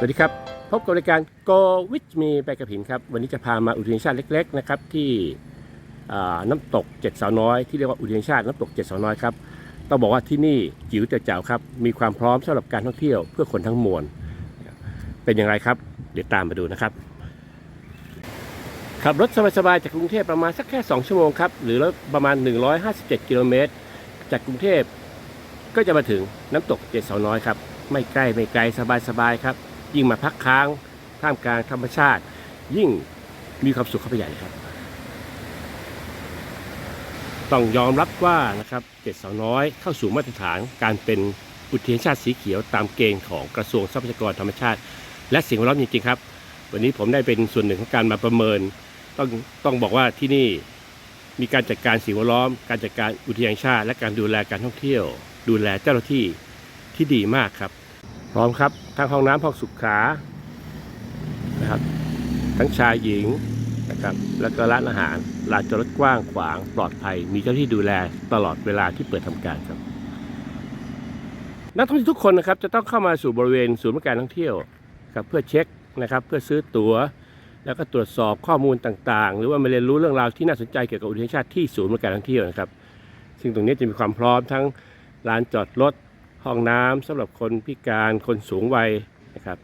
สวัสดีครับ พบกับรายการ Go with me ไปกับหินครับ วันนี้จะพามาอุทยานชาติเล็ก ๆ นะครับ ที่น้ำตกเจ็ดสาวน้อยที่เรียกว่าอุทยานชาติน้ำตกเจ็ดสาวน้อยครับต้องบอกว่าที่นี่จิ๋วแต่แจ๋วครับ มีความพร้อมสำหรับการท่องเที่ยวเพื่อคนทั้งมวลเป็นอย่างไรครับ เดี๋ยวตามมาดูนะครับขับรถสบายๆจากกรุงเทพประมาณสักแค่ 2 ชั่วโมงครับ หรือประมาณ 157 กิโลเมตร จากกรุงเทพก็จะมาถึงน้ำตกเจ็ดสาวน้อยครับ ไม่ใกล้ไม่ไกลสบายๆครับ ยิ่งมาพักค้างท่ามกลางธรรมชาติ ยิ่งมีความสุขเข้าไปใหญ่ครับ ต้องยอมรับว่านะครับเจ็ดสาวน้อยเข้าสู่มาตรฐานการเป็นอุทยานชาติสีเขียวตามเกณฑ์ของกระทรวงทรัพยากรธรรมชาติ และสิ่งแวดล้อมจริงๆครับ วันนี้ผมได้เป็นส่วนหนึ่งของการมาประเมิน ต้องต้องบอกว่าที่นี่มีการจัดการสิ่งแวดล้อม การจัดการอุทยานชาติ และการดูแลการท่องเที่ยว ดูแลเจ้าหน้าที่ที่ดีมากครับ ร้อมครับทั้งห้องน้ำห้องสุขานะครับ ทั้งชายหญิงนะครับ แล้วก็ร้านอาหารลานจอดรถกว้างขวางปลอดภัย มีเจ้าที่ดูแลตลอดเวลาที่เปิดทำการครับ นักท่องเที่ยวทุกคนนะครับ จะต้องเข้ามาสู่บริเวณศูนย์บริการท่องเที่ยวครับเพื่อเช็คนะครับ เพื่อซื้อตั๋ว แล้วก็ตรวจสอบข้อมูลต่างๆ หรือว่ามาเรียนรู้เรื่องราวที่น่าสนใจเกี่ยวกับอุทยานชาติที่ศูนย์บริการท่องเที่ยวนะครับ ซึ่งตรงนี้จะมีความพร้อมทั้งลานจอดรถ ห้องน้ำสำหรับคนพิการคนสูงวัยนะครับ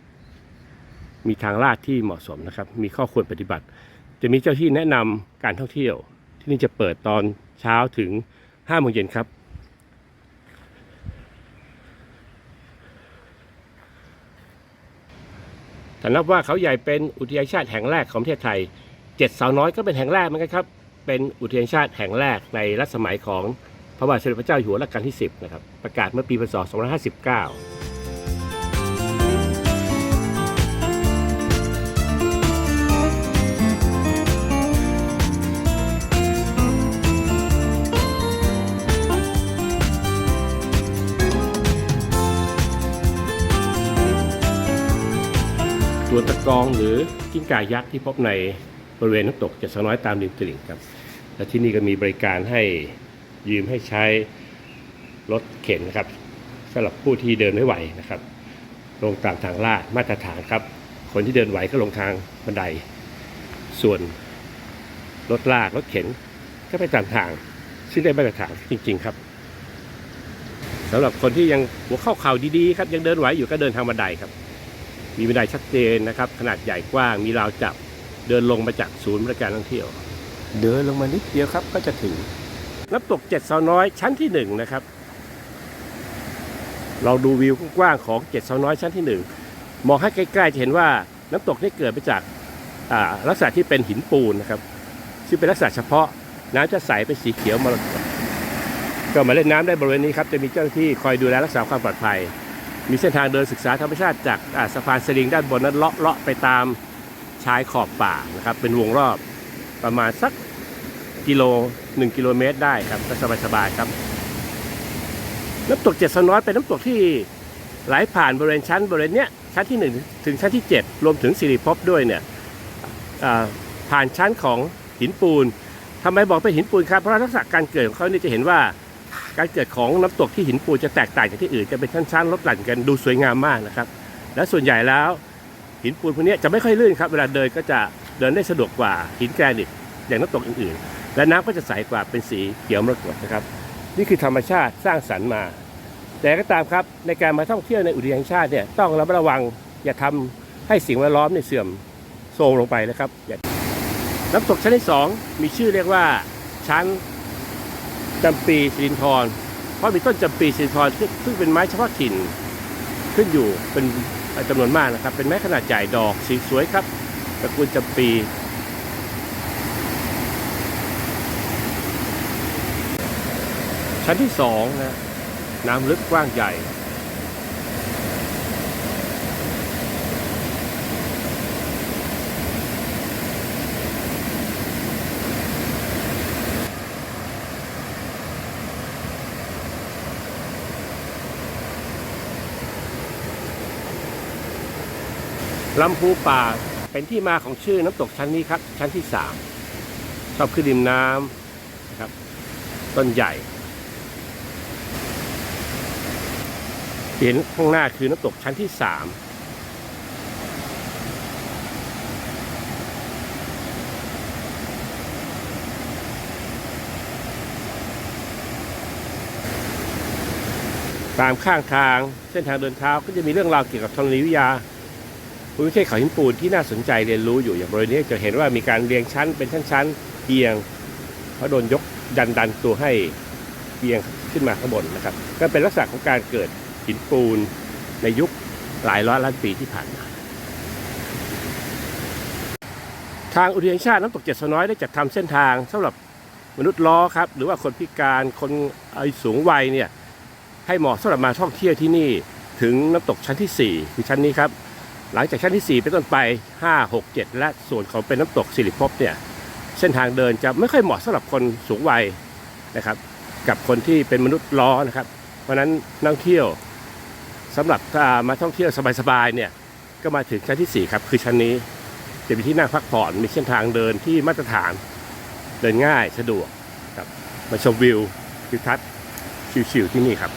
มีทางลาดที่เหมาะสมนะครับ มีข้อควรปฏิบัติ จะมีเจ้าที่แนะนำการท่องเที่ยว ที่นี่จะเปิดตอนเช้าถึง5โมงเย็นครับถ้านับว่าเขาใหญ่เป็นอุทยานชาติแห่งแรกของประเทศไทย เจ็ดสาวน้อยก็เป็นแห่งแรกเหมือนกันครับ เป็นอุทยานชาติแห่งแรกในรัชสมัยของ พระบาทสมเด็จพระเจ้าอยู่หัวรัชกาลที่ 10 นะครับ ประกาศเมื่อปีพศ 2559ตัวตะกองหรือกิ้งก่ายักษ์ที่พบในบริเวณน้ำตกจ็ดสาวน้อยตามริมตลิ่งครับ และที่นี่ก็มีบริการให้ ยืมให้ใช้รถเข็นนะครับสำหรับผู้ที่เดินไม่ไหวนะครับ ลงตามทางลาดมาตรฐานครับ คนที่เดินไหวก็ลงทางบันได ส่วนรถลากรถเข็นก็ไปตามทางซึ่งได้มาตรฐานจริง ๆครับสำหรับคนที่ยังหัวเข้าเข่าดีๆครับยังเดินไหวอยู่ก็เดินทางบันไดครับ มีบันไดชัดเจนนะครับ ขนาดใหญ่กว้างมีราวจับเดินลงมาจากศูนย์บริการท่องเที่ยว เดินลงมานิดเดียวครับก็จะถึง น้ำตกเจ็ดสาวน้อยชั้นที่หนึ่งนะครับ เราดูวิวกว้างของเจ็ดสาวน้อยชั้นที่หนึ่งมองให้ใกล้ๆจะเห็นว่าน้ำตกนี่เกิดมาจากลักษณะที่เป็นหินปูนนะครับ ซึ่งเป็นลักษณะเฉพาะน้ำจะใสเป็นสีเขียวมรกตก็มาเล่นน้ำได้บริเวณนี้ครับจะมีเจ้าหน้าที่คอยดูแลรักษาความปลอดภัย มีเส้นทางเดินศึกษาธรรมชาติจากาสะพานสลิงด้านบนนั้นเลาะเลาะไปตามชายขอบป่านะครับเป็นวงรอบประมาณสัก กิโลหนึ่งกิโลเมตรได้ครับก็สบายๆครับ น้ำตกเจ็ดสน้อยเป็นน้ำตกที่ไหลผ่านบริเวณชั้นบริเวณเนี้ยชั้นที่หนึ่งถึงชั้นที่เจ็ดรวมถึงสิริภพด้วยเนี่ยผ่านชั้นของหินปูนทำไมบอกเป็นหินปูนครับเพราะลักษณะการเกิดของเขาเนี่ยจะเห็นว่าการเกิดของน้ำตกที่หินปูนจะแตกต่างจากที่อื่นจะเป็นชั้นๆลดหลั่นกันดูสวยงามมากนะครับ และส่วนใหญ่แล้วหินปูนพวกนี้จะไม่ค่อยลื่นครับเวลาเดินก็จะเดินได้สะดวกกว่าหินแกรนิตอย่างน้ำตกอื่นๆ และน้ำก็จะใสกว่าเป็นสีเขียวมรกตนะครับ นี่คือธรรมชาติสร้างสรรค์มา แต่ก็ตามครับในการมาท่องเที่ยวในอุทยานแห่งชาติเนี่ยต้องระมัดระวังอย่าทำให้สิ่งแวดล้อมเนี่ยเสื่อมโทรมลงไปนะครับน้ำตกชั้นที่สองมีชื่อเรียกว่าชั้นจำปีสิรินทรเพราะมีต้นจำปีสิรินทรซึ่งซึ่งเป็นไม้เฉพาะถิ่นขึ้นอยู่เป็นจำนวนมากนะครับ เป็นไม้ขนาดใหญ่ดอกสีสวยครับตระกูลจำปี ชั้นที่สองนะน้ำลึกกว้างใหญ่ ลำพูป่าเป็นที่มาของชื่อน้ำตกชั้นนี้ครับ ชั้นที่สามชอบขึ้นริมน้ำนะครับ ต้นใหญ่ เห็นข้างหน้าคือน้ำตกชั้นที่สามตามข้างทางเส้นทางเดินเท้าก็จะมีเรื่องราวเกี่ยวกับธรณีวิทยาภูมิประเทศเขาหินปูนที่น่าสนใจเรียนรู้อยู่อย่างบริเวณนี้จะเห็นว่ามีการเรียงชั้นเป็นชั้นๆเอียงเพราะโดนยกดันดันตัวให้เอียงขึ้นมาข้างบนนะครับ ก็เป็นลักษณะของการเกิด หินปูน ในยุคหลายร้อยล้านปีที่ผ่านมา ทางอุทยานชาติน้ำตกเจ็ดสาวน้อยได้จัดทำเส้นทางสำหรับมนุษย์ล้อครับ หรือว่าคนพิการคนอายุสูงวัยเนี่ยให้เหมาะสำหรับมาท่องเที่ยวที่นี่ถึงน้ำตกชั้นที่ 4 คือชั้นนี้ครับ หลังจากชั้นที่ 4 เป็นต้นไป 5 6 7 และส่วนของเป็นน้ำตกสิริภพเนี่ยเส้นทางเดินจะไม่ค่อยเหมาะสำหรับคนสูงวัยนะครับ กับคนที่เป็นมนุษย์ล้อนะครับ เพราะนั้นนักเที่ยว สำหรับามาท่องเที่ยวสบายๆเนี่ยก็มาถึงชั้นที่ 4 ครับ คือชั้นนี้จะมีที่นั่งพักผ่อนมีเส้นทางเดินที่มาตรฐานเดินง่ายสะดวกครับมาชมวิวทิวทัศน์ชิวๆที่นี่ครับ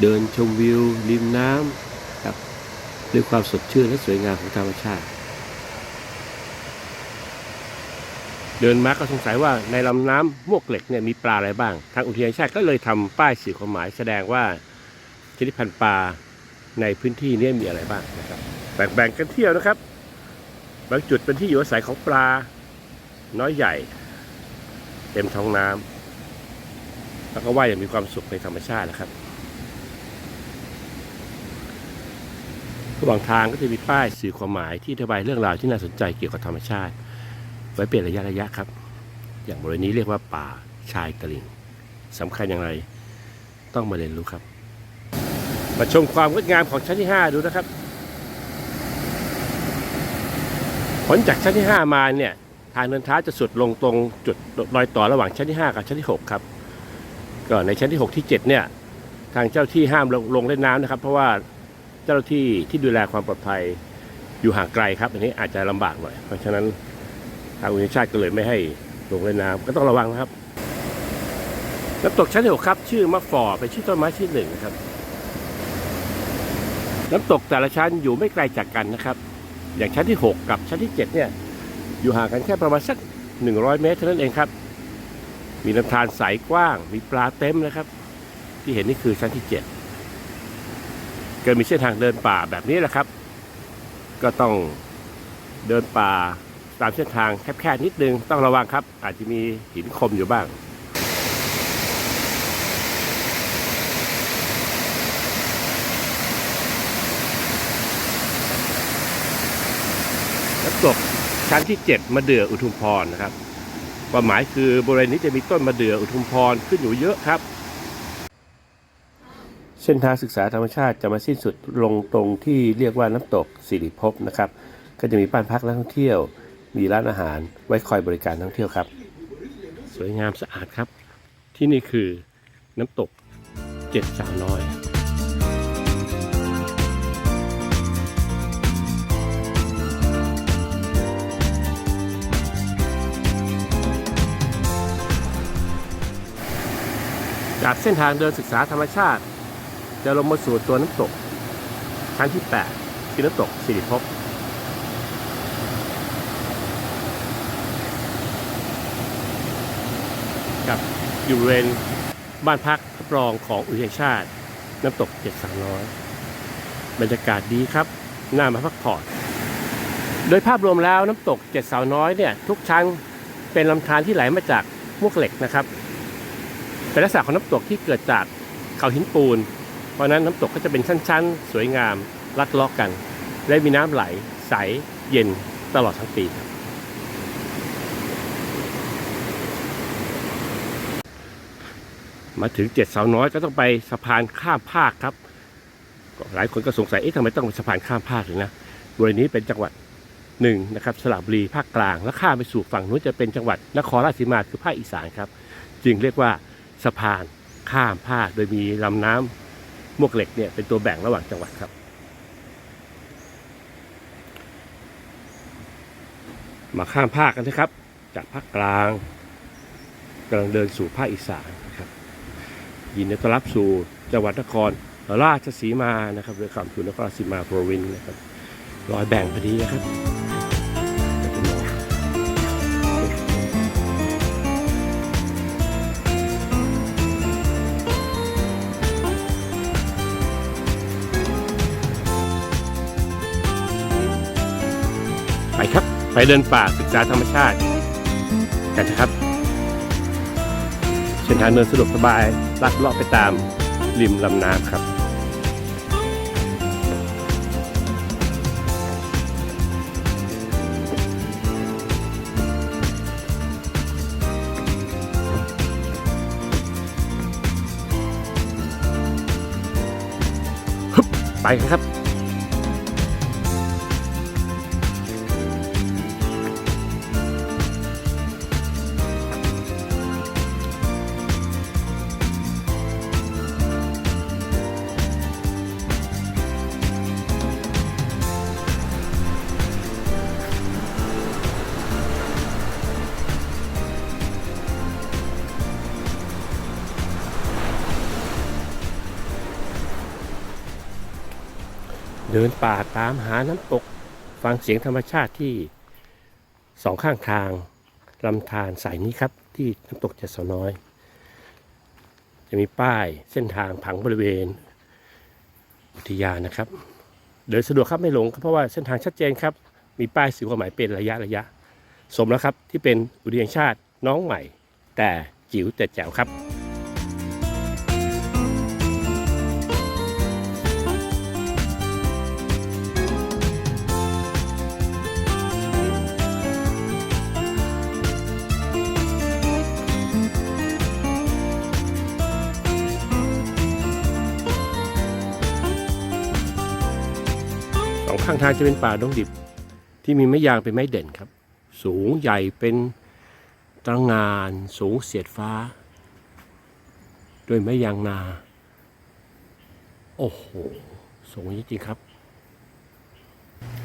เดินชมวิวริมน้ำครับด้วยความสดชื่นและสวยงามของธรรมชาติ เดินมาก็สงสัยว่าในลำน้ำมวกเหล็กเนี่ยมีปลาอะไรบ้าง ทางอุทยานชาติก็เลยทำป้ายสื่อความหมายแสดงว่าชนิดพันธุ์ปลาในพื้นที่นี้มีอะไรบ้างนะครับแบ่งๆกันเที่ยวนะครับ บางจุดเป็นที่อยู่อาศัยของปลาน้อยใหญ่ เต็มท้องน้ำแล้วก็ว่ายอย่างมีความสุขในธรรมชาตินะครับระหว่างทางก็จะมีป้ายสื่อความหมายที่อธิบายเรื่องราวที่น่าสนใจเกี่ยวกับธรรมชาติ ไว้เป็นระยะระยะครับ อย่างบริเวณนี้เรียกว่าป่าชายตลิ่งสำคัญอย่างไรต้องมาเรียนรู้ครับ มาชมความงดงามของชั้นที่ 5 ดูนะครับ ผลจากชั้นที่ 5 มาเนี่ยทางเดินเท้าจะสุดลงตรงจุดรอยต่อระหว่างชั้นที่ 5 กับชั้นที่ 6 ครับก็ในชั้นที่ 6 ที่ 7 เนี่ยทางเจ้าที่ห้ามลงลงเล่นน้ำนะครับ เพราะว่าเจ้าที่ที่ดูแลความปลอดภัยอยู่ห่างไกลครับ อันนี้อาจจะลำบากหน่อยเพราะฉะนั้น ทางอุทยานชาติก็เลยไม่ให้ลงเล่นน้ำก็ต้องระวังนะครับน้ำตกชั้นหกครับ ชื่อมะฟอเป็นชื่อต้นไม้ชื่อหนึ่งนะครับน้ำตกแต่ละชั้นอยู่ไม่ไกลจากกันนะครับ อย่างชั้นที่ 6 กับชั้นที่ 7 เนี่ย อยู่ห่างกันแค่ประมาณสัก 100 เมตรเท่านั้นเองครับ มีลำธารใสกว้าง มีปลาเต็มนะครับ ที่เห็นนี่คือชั้นที่ 7 ก็มีเส้นทางเดินป่าแบบนี้แหละครับ ก็ต้องเดินป่า ตามเส้นทางแคบๆนิดนึงต้องระวังครับ อาจจะมีหินคมอยู่บ้างน้ำตกชั้นที่ 7มะเดื่ออุทุมพรนะครับความหมายคือบริเวณนี้จะมีต้นมะเดื่ออุทุมพรขึ้นอยู่เยอะครับ เส้นทางศึกษาธรรมชาติจะมาสิ้นสุดลงตรงที่เรียกว่าน้ำตกสิริภพนะครับ ก็จะมีบ้านพักนักท่องเที่ยว มีร้านอาหารไว้คอยบริการท่องเที่ยวครับ สวยงามสะอาดครับ ที่นี่คือน้ำตกเจ็ดสาวน้อยจากเส้นทางเดินศึกษาธรรมชาติ จะลงมาสู่ตัวน้ำตก ชั้นที่ 8 คือน้ำตกสิริภพ กับอยู่บริเวณบ้านพักรับรองของอุทยานชาติ น้ำตกเจ็ดสามร้อยบรรยากาศดีครับ น่ามาพักผ่อน โดยภาพรวมแล้วน้ำตกเจ็ดสาวน้อยเนี่ยทุกชั้นเป็นลำธารที่ไหลมาจากมวกเหล็กนะครับ เป็นลักษณะของน้ำตกที่เกิดจากเขาหินปูน เพราะนั้นน้ำตกก็จะเป็นชั้นๆ สวยงามลัดเลาะกัน และมีน้ำไหล ใสเย็นตลอดทั้งปีครับ มาถึงเจ็ดสาวน้อยก็ต้องไปสะพานข้ามภาคครับก็หลายคนก็สงสัยเอ๊ะทำไมต้องเป็นสะพานข้ามภาคถึงนะบริเวณนี้เป็นจังหวัดหนึ่งนะครับสระบุรีภาคกลาง และข้ามไปสู่ฝั่งนู้นจะเป็นจังหวัดนครราชสีมาคือภาคอีสานครับ จึงเรียกว่าสะพานข้ามภาคโดยมีลำน้ำมวกเหล็กเนี่ยเป็นตัวแบ่งระหว่างจังหวัดครับ มาข้ามภาคกันนะครับ จากภาคกลางกำลังเดินสู่ภาคอีสานนะครับ ยินดีต้อนรับสู่จังหวัดนครราชสีมานะครับเรือขับสู่นครราชสีมาโปรวินนะครับรอยแบ่งพอดีนะครับไปครับ ไปเดินป่าศึกษาธรรมชาติ กันนะครับ นทางเดินสะดวกสบายลัดเลาะไปตามริมลำน้ำครับ ไปครับ เดินป่าตามหาน้ำตก ฟังเสียงธรรมชาติที่สองข้างทางลำธารสายนี้ครับ ที่น้ำตกเจ็ดสาน้อย จะมีป้ายเส้นทางผังบริเวณ อุทยานนะครับ เดินสะดวกครับไม่หลงครับเพราะว่าเส้นทางชัดเจนครับ มีป้ายสื่อความหมายเป็นระยะระยะ สมแล้วครับที่เป็นอุทยานชาติน้องใหม่ แต่จิ๋วแต่แจ๋วครับ องข้างทางจะเป็นป่าดงดิบ ที่มีไม้ยางเป็นไม้เด่นครับ สูงใหญ่เป็นตระงานสูงเสียดฟ้า ด้วยไม้ยางนา โอ้โห สูงจริงๆครับ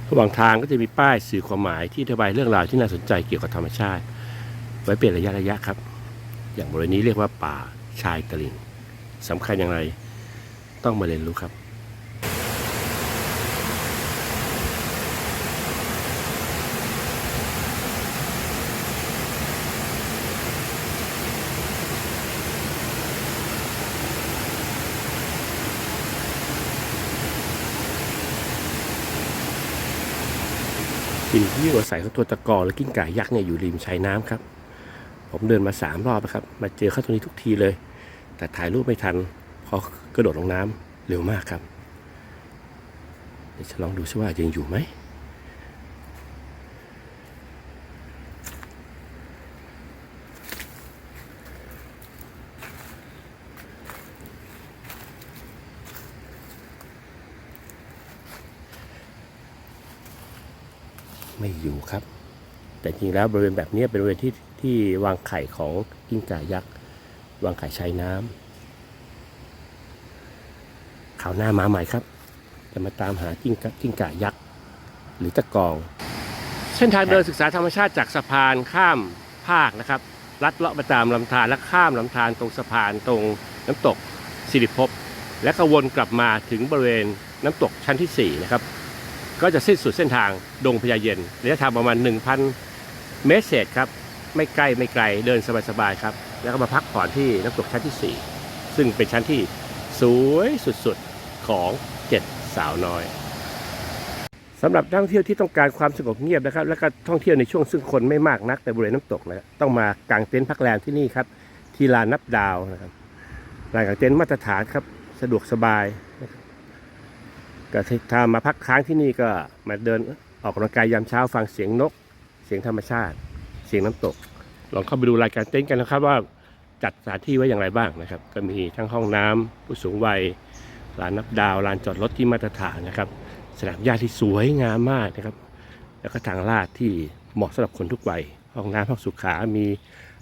ระหว่างทางก็จะมีป้ายสื่อความหมายที่อธิบายเรื่องราวที่น่าสนใจเกี่ยวกับธรรมชาติ ไว้เปลี่ยนระยะระยะครับ อย่างบริเวณนี้เรียกว่าป่าชายตลิ่งสำคัญอย่างไร ต้องมาเรียนรู้ครับ ที่อยู่อาศัยของตัวตะกอและกิ้งก่ายักษ์เนี่ยอยู่ริมชายน้ำครับ ผมเดินมาสามรอบนะครับ มาเจอเขาตัวนี้ทุกทีเลย แต่ถ่ายรูปไม่ทันพอกระโดดลงน้ำเร็วมากครับเดี๋ยวจะลองดูซิว่ายังอยู่ไหมอยู่ครับ แต่จริงแล้วบริเวณแบบนี้เป็นบริเวณที่ที่วางไข่ของกิ้งก่ายักษ์วางไข่ชายน้ำข่าวหน้ามาใหม่ครับ จะมาตามหากิ้งก่ากิ้งก่ายักษ์หรือตะกอง เส้นทางเดินศึกษาธรรมชาติจากสะพานข้ามภาคนะครับลัดเลาะไปตามลำธารและข้ามลำธารตรงสะพานตรงน้ำตกสิริภพและก็วนกลับมาถึงบริเวณน้ำตกชั้นที่4นะครับก็จะสิ้นสุดเส้นทางดงพญาเย็นระยะทางประมาณ 1,000 เมตรเศษครับ ไม่ใกล้ไม่ไกลเดินสบายๆครับ แล้วก็มาพักผ่อนที่น้ำตกชั้นที่ 4 ซึ่งเป็นชั้นที่สวยสุดๆของเจ็ดสาวน้อยสำหรับนักท่องเที่ยวที่ต้องการความสงบเงียบนะครับ แล้วก็ท่องเที่ยวในช่วงซึ่งคนไม่มากนักแต่บริเวณน้ำตกนะต้องมากางเต็นท์พักแรมที่นี่ครับ ที่ลานนับดาวนะครับลานกางเต็นท์มาตรฐานครับสะดวกสบายก็ถ้ามาพักค้างที่นี่ก็มาเดินออกกำลังกายยามเช้าฟังเสียงนก เสียงธรรมชาติ เสียงน้ำตก ลองเข้าไปดูรายการเต้นกันนะครับว่าจัดสถานที่ไว้อย่างไรบ้างนะครับ ก็มีทั้งห้องน้ำผู้สูงวัยลานนับดาวลานจอดรถที่มาตรฐานนะครับ สนามหญ้าที่สวยงามมากนะครับ แล้วก็ทางลาดที่เหมาะสำหรับคนทุกวัยห้องน้ำห้องสุขา มี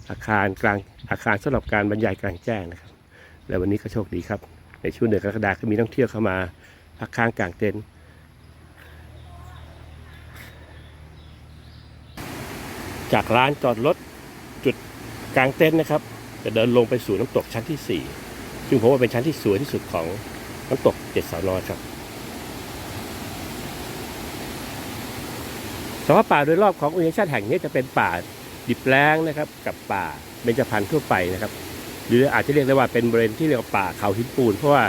อาคารกลางอาคารสำหรับการบรรยายกลางแจ้งนะครับ และวันนี้ก็โชคดีครับ ในช่วงเดือนกรกฎาคมมีนักท่องเที่ยวเข้ามาพักค้างกลางเต็นท์ จากร้านจอดรถจุดกลางเต็นท์นะครับ จะเดินลงไปสู่น้ำตกชั้นที่ 4 ซึ่งผมว่าเป็นชั้นที่สวยที่สุดของน้ำตกเจ็ดสาวน้อยครับสภาพป่าโดยรอบของอุทยานชาติแห่งนี้จะเป็นป่าดิบแล้งนะครับ กับป่าเบญจพรรณทั่วไปนะครับ หรืออาจจะเรียกได้ว่าเป็นบริเวณที่เรียกว่าป่าเขาหินปูน เพราะว่า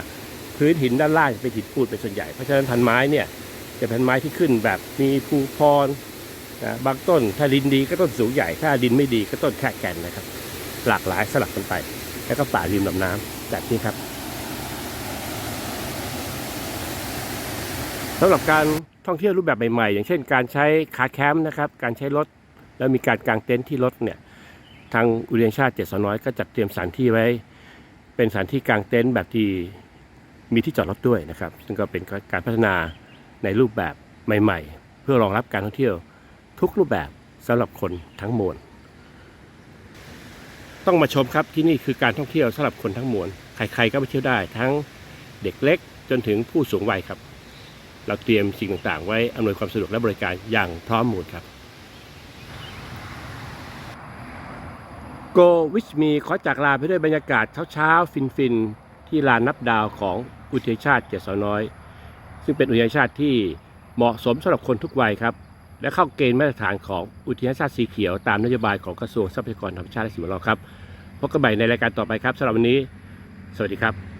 พื้นหินด้านล่างเป็นหินปูนเป็นส่วนใหญ่เพราะฉะนั้นพันไม้เนี่ยจะเป็นไม้ที่ขึ้นแบบมีภูพร นะบางต้นถ้าดินดีก็ต้นสูงใหญ่ ถ้าดินไม่ดีก็ต้นแค่แก่นนะครับ หลากหลายสลับกันไป แล้วก็ป่าริมลำน้ำแบบนี้ครับสำหรับการท่องเที่ยวรูปแบบใหม่ๆ อย่างเช่นการใช้คาร์แคมป์นะครับ การใช้รถ แล้วมีการกางเต็นท์ที่รถเนี่ยทางอุทยานชาติเจ็ดสน้อยก็จัดเตรียมสถานที่ไว้ เป็นสถานที่กางเต็นท์แบบที่มีที่จอดรถด้วยนะครับ ซึ่งก็เป็นการพัฒนาในรูปแบบใหม่ ๆ เพื่อรองรับการท่องเที่ยว ทุกรูปแบบสำหรับคนทั้งมวลต้องมาชมครับที่นี่คือการท่องเที่ยวสำหรับคนทั้งมวลใครๆก็ไปเที่ยวได้ทั้งเด็กเล็กจนถึงผู้สูงวัยครับ เราเตรียมสิ่งต่างๆ ไว้อำนวยความสะดวกและบริการอย่างพร้อมหมดครับ โกวิชมีขอจากลาไปด้วยบรรยากาศเช้าๆ ฟินๆ ที่ลานนับดาวของอุทยาชาติเจดสาน้อย ซึ่งเป็นอุทยาชาติที่เหมาะสมสำหรับคนทุกวัยครับ และเข้าเกณฑ์มาตรฐานของอุทยานชาติสีเขียวตามนโยบายของกระทรวงทรัพยากรธรรมชาติและสิ่งแวดล้อมครับพบกันใหม่ในรายการต่อไปครับสำหรับวันนี้ สวัสดีครับ